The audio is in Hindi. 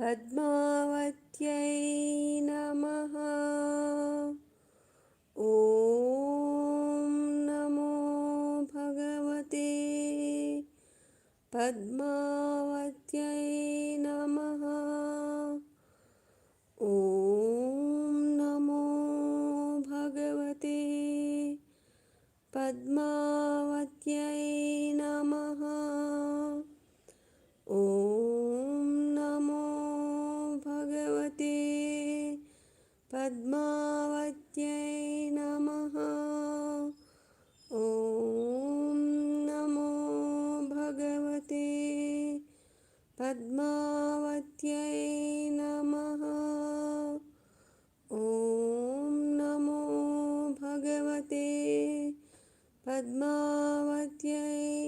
पद्मावत्यै नमः। ॐ नमो भगवते पद्मावत्यै नमः। ॐ नमो भगवते पद्मावत्यै पद्मावत्यै नमः। ॐ नमो भगवते पद्मावत्यै नमः। ॐ नमो भगवते पद्मावत्यै